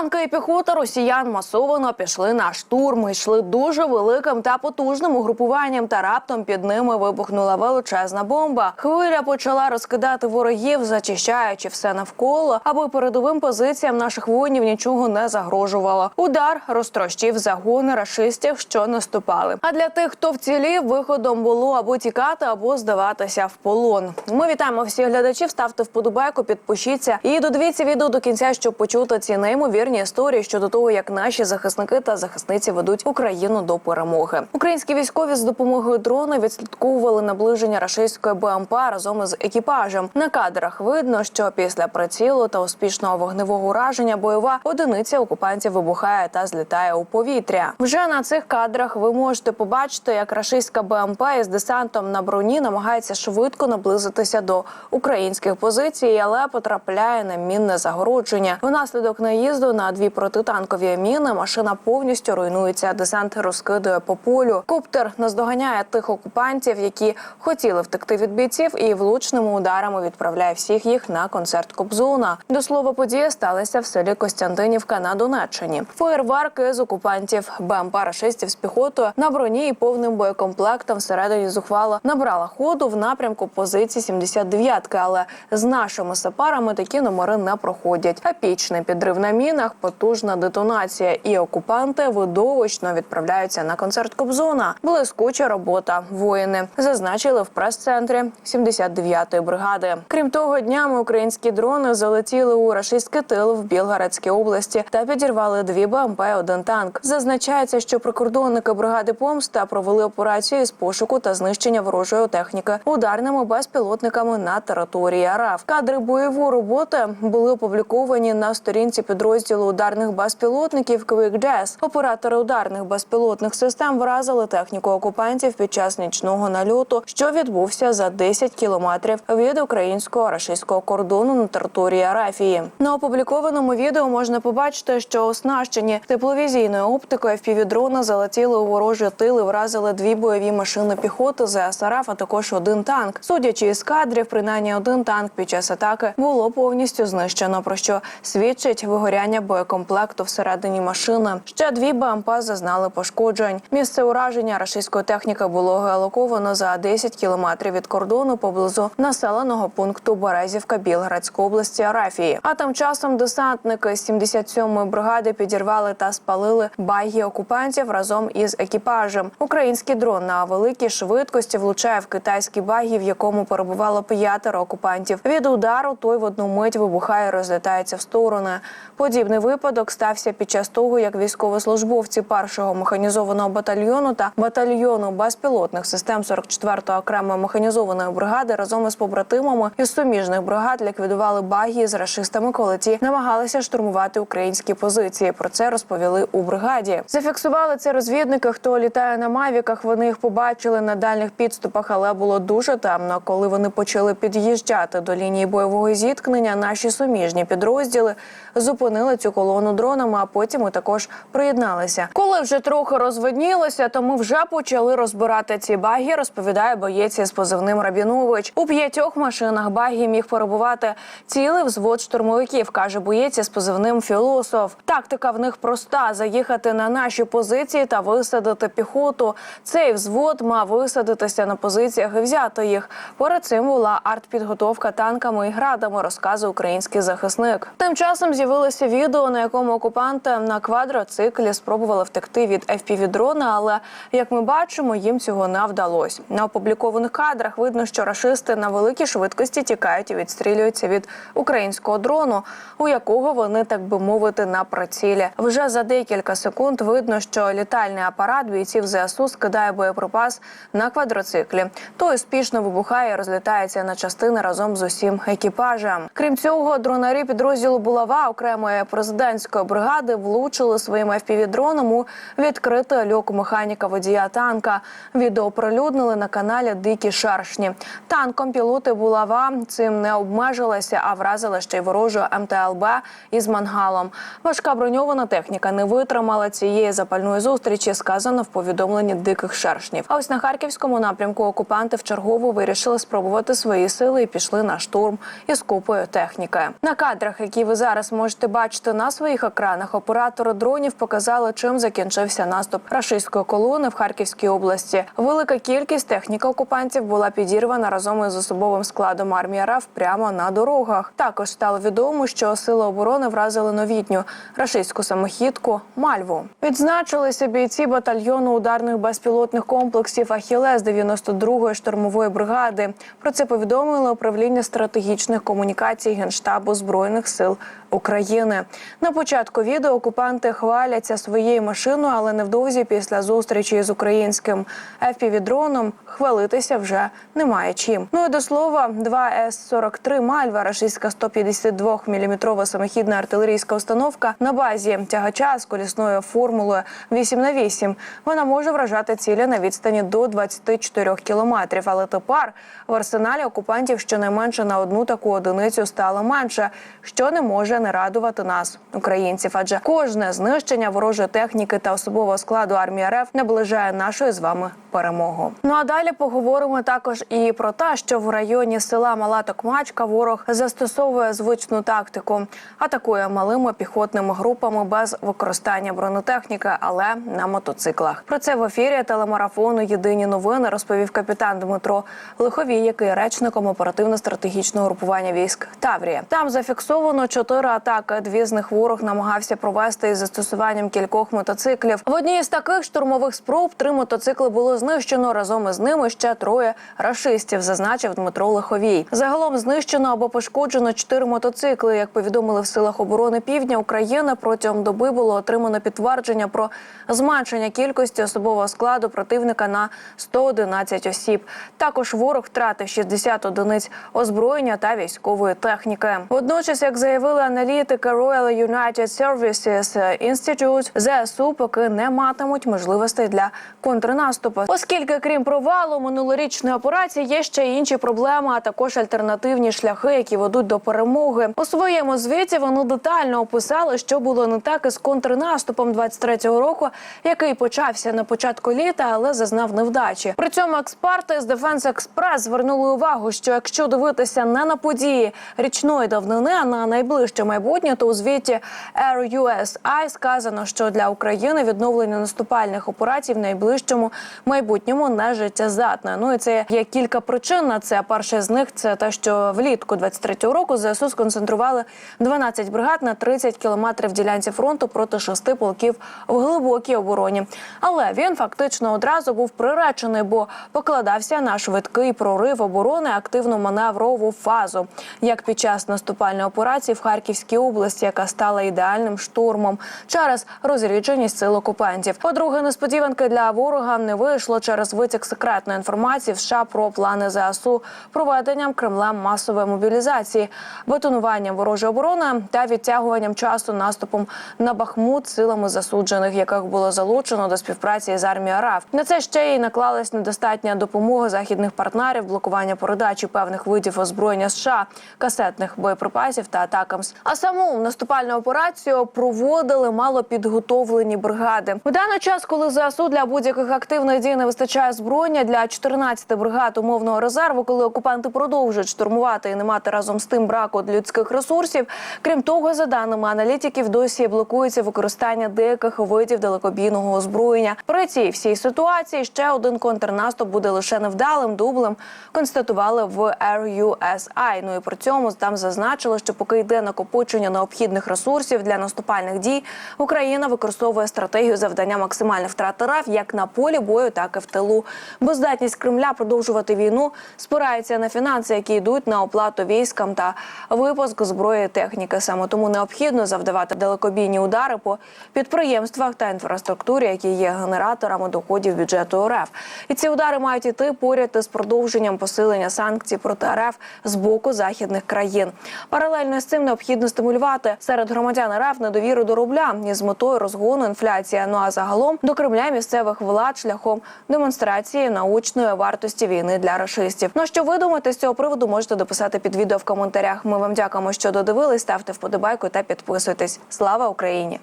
Танки і піхота росіян масово пішли на штурм. Йшли дуже великим та потужним угрупуванням, та раптом під ними вибухнула величезна бомба. Хвиля почала розкидати ворогів, зачищаючи все навколо, аби передовим позиціям наших воїнів нічого не загрожувало. Удар розтрощив загони рашистів, що наступали. А для тих, хто вцілів, виходом було або тікати, або здаватися в полон. Ми вітаємо всіх глядачів. Ставте вподобайку, підпишіться і додивіться відео до кінця, щоб почути ці неймовірні історії щодо того, як наші захисники та захисниці ведуть Україну до перемоги. Українські військові з допомогою дрона відслідковували наближення рашистської БМП разом із екіпажем. На кадрах видно, що після прицілу та успішного вогневого ураження бойова одиниця окупантів вибухає та злітає у повітря. Вже на цих кадрах ви можете побачити, як рашистська БМП із десантом на броні намагається швидко наблизитися до українських позицій, але потрапляє на мінне загородження. Внаслідок наїзду на дві протитанкові міни машина повністю руйнується. Десант розкидує по полю. Коптер наздоганяє тих окупантів, які хотіли втекти від бійців, і влучними ударами відправляє всіх їх на концерт Кобзона. До слова, подія сталася в селі Костянтинівка на Донеччині. Феєрверки з окупантів БМП рашистів з піхотою на броні і повним боєкомплектом всередині зухвало набрала ходу в напрямку позиції 79-ки, але з нашими сапарами такі номери не проходять. Епічний підрив на мінах, потужна детонація, і окупанти видовищно відправляються на концерт Кобзона. Блискуча робота. Воїни зазначили в прес-центрі 79-ї бригади. Крім того, днями українські дрони залетіли у рашистський тил в Білгородській області та підірвали дві БМП, один танк. Зазначається, що прикордонники бригади помста провели операцію з пошуку та знищення ворожої техніки ударними безпілотниками на території РФ. Кадри бойової роботи були опубліковані на сторінці підрозділу ударних безпілотників Quick Jazz. Оператори ударних безпілотних систем вразили техніку окупантів під час нічного нальоту, що відбувся за 10 кілометрів від українського рашистського кордону на території Арафії. На опублікованому відео можна побачити, що оснащені тепловізійною оптикою впівдрона залетіли у ворожі тили, вразили дві бойові машини піхоти ЗСРФ, а також один танк. Судячи із кадрів, принаймні один танк під час атаки було повністю знищено, про що свідчить вигоряння боєкомплекту всередині машини. Ще дві БМП зазнали пошкоджень. Місце ураження рашистської техніки було геолоковано за 10 кілометрів від кордону поблизу населеного пункту Березівка Білградської області Арафії. А тим часом десантники з 77-ї бригади підірвали та спалили багі окупантів разом із екіпажем. Український дрон на великій швидкості влучає в китайський багі, в якому перебувало п'ятеро окупантів. Від удару той в одну мить вибухає, і розлітається в сторони. Подібний випадок стався під час того, як військовослужбовці першого механізованого батальйону та батальйону безпілотних систем 44-ї окремої механізованої бригади разом із побратимами із суміжних бригад ліквідували багі з рашистами, коли ті намагалися штурмувати українські позиції. Про це розповіли у бригаді. Зафіксували це розвідники. Хто літає на мавіках? Вони їх побачили на дальніх підступах, але було дуже темно. Коли вони почали під'їжджати до лінії бойового зіткнення, наші суміжні підрозділи зупинили цю колону дронами, а потім і також приєдналися. Коли вже трохи розвиднілося, то ми вже почали розбирати ці баги. Розповідає боєць із позивним Рабінович. У п'ятьох машинах багі міг перебувати цілий взвод штурмовиків, каже боєць із позивним філософ. Тактика в них проста: заїхати на наші позиції та висадити піхоту. Цей взвод мав висадитися на позиціях і взяти їх. Перед цим була артпідготовка танками і градами, розказує український захисник. Тим часом з'явилося відео, на якому окупанти на квадроциклі спробували втекти від FPV-дрона, але як ми бачимо, їм цього не вдалося. На опублікованих кадрах видно, що рашисти на великій швидкості тікають і відстрілюються від українського дрону, у якого вони, так би мовити, на прицілі. Вже за декілька секунд видно, що літальний апарат бійців ЗСУ скидає боєприпас на квадроциклі. Той успішно вибухає, і розлітається на частини разом з усім екіпажем. Крім цього, дронарі підрозділу булава окремої президентської бригади влучили своїм FPV-дроном у відкритий люк механіка водія танка. Відео оприлюднили на каналі Дикі Шаршні. Танком пілоти булава цим не обмежилися, а вразили ще й ворожу МТЛБ із мангалом. Важка броньована техніка не витримала цієї запальної зустрічі. Сказано в повідомленні диких шершнів. А ось на харківському напрямку окупанти вчергово вирішили спробувати свої сили і пішли на штурм із купою техніки. На кадрах, які ви зараз можете бачити бачите на своїх екранах, оператори дронів показали, чим закінчився наступ рашистської колони в Харківській області. Велика кількість техніки окупантів була підірвана разом із особовим складом армії РФ прямо на дорогах. Також стало відомо, що сили оборони вразили новітню рашистську самохідку Мальву. Відзначилися бійці батальйону ударних безпілотних комплексів Ахілес 92-ї штурмової бригади. Про це повідомило управління стратегічних комунікацій генштабу збройних сил України. На початку відео окупанти хваляться своєю машиною, але невдовзі після зустрічі з українським FPV-дроном хвалитися вже немає чим. Ну і до слова, 2 С-43 Мальва, рашистська 152 мм самохідна артилерійська установка на базі тягача з колісною формулою 8 на 8 Вона може вражати цілі на відстані до 24 кілометрів. Але тепер в арсеналі окупантів щонайменше на одну таку одиницю стало менше, що не може не радувати нас, українців. Адже кожне знищення ворожої техніки та особового складу армії РФ наближає нашу з вами перемогу. Ну а далі поговоримо також і про те, що в районі села Мала Токмачка ворог застосовує звичну тактику, атакує малими піхотними групами без використання бронетехніки, але на мотоциклах. Про це в ефірі телемарафону Єдині новини розповів капітан Дмитро Лиховій, який речником оперативно-стратегічного групування військ Таврія. Там зафіксовано чотири атаки. Дві з них ворог намагався провести із застосуванням кількох мотоциклів. В одній з таких штурмових спроб три мотоцикли було знищено. Разом із ними ще троє рашистів, зазначив Дмитро Лиховій. Загалом знищено або пошкоджено чотири мотоцикли. Як повідомили в силах оборони Півдня України, протягом доби було отримано підтвердження про зменшення кількості особового складу противника на 111 осіб. Також ворог втратив 60 одиниць озброєння та військової техніки. Водночас, як заявили аналітики Royal United Services Institute, ЗСУ поки не матимуть можливостей для контрнаступу, оскільки крім провалу минулорічної операції є ще й інші проблеми, а також альтернативні шляхи, які ведуть до перемоги. У своєму звіті вони детально описали, що було не так із контрнаступом 23-го року, який почався на початку літа, але зазнав невдачі. При цьому експерти з Defense Express звернули увагу, що якщо дивитися не на події річної давнини, а на найближче майбутнє, то у звіті RUSI сказано, що для України відновлення наступальних операцій в найближчому майбутньому не життєздатне. Ну і це є кілька причин на це. Перше з них це те, що влітку 23-го року ЗСУ сконцентрували 12 бригад на 30 кілометрів ділянці фронту проти шести полків в глибокій обороні. Але він фактично одразу був приречений, бо покладався на швидкий прорив оборони, активну маневрову фазу, як під час наступальної операції в Харківській області, яка стала ідеальним штурмом через розрідженість сил окупантів. По-друге, несподіванки для ворога не вийшло через витік секретної інформації в США про плани ЗСУ проведенням Кремлем масової мобілізації, бетонуванням ворожої оборони та відтягуванням часу наступом на Бахмут силами засуджених, яких було залучено до співпраці з армією РАФ. На це ще й наклалась недостатня допомога західних партнерів, блокування передачі певних видів озброєння США, касетних боєприпасів та атакамс. А саму наступальну операцію проводили малопідготовлені бригади. У даний час, коли ЗСУ для будь-яких активних дій не вистачає зброєння для 14 бригад умовного резерву, коли окупанти продовжують штурмувати і не мати разом з тим браку людських ресурсів. Крім того, за даними аналітиків, досі блокується використання деяких видів далекобійного озброєння. При цій всій ситуації ще один контрнаступ буде лише невдалим дублем. Констатували в RUSI. Ну і при цьому там зазначили, що поки йде накопичення необхідних ресурсів для наступальних дій, Україна використовує стратегію завдання максимальних втрат РФ як на полі бою, так і в тилу. Бездатність Кремля продовжувати війну спирається на фінанси, які йдуть на оплату військам та випуск зброї і техніки. Саме тому необхідно завдавати далекобійні удари по підприємствах та інфраструктурі, які є генераторами доходів бюджету РФ. І ці удари мають іти поряд із продовженням посилення санкцій проти РФ з боку західних країн. Паралельно з цим необхідно стимулювати серед громадян РФ недовіру до рубля із метою розгону інфляції. Ну а загалом до Кремля місцевих влад шляхом демонстрації научної вартості війни для рашистів. Ну що ви думаєте з цього приводу? Можете дописати під відео в коментарях. Ми вам дякуємо, що додивились. Ставте вподобайку та підписуйтесь. Слава Україні!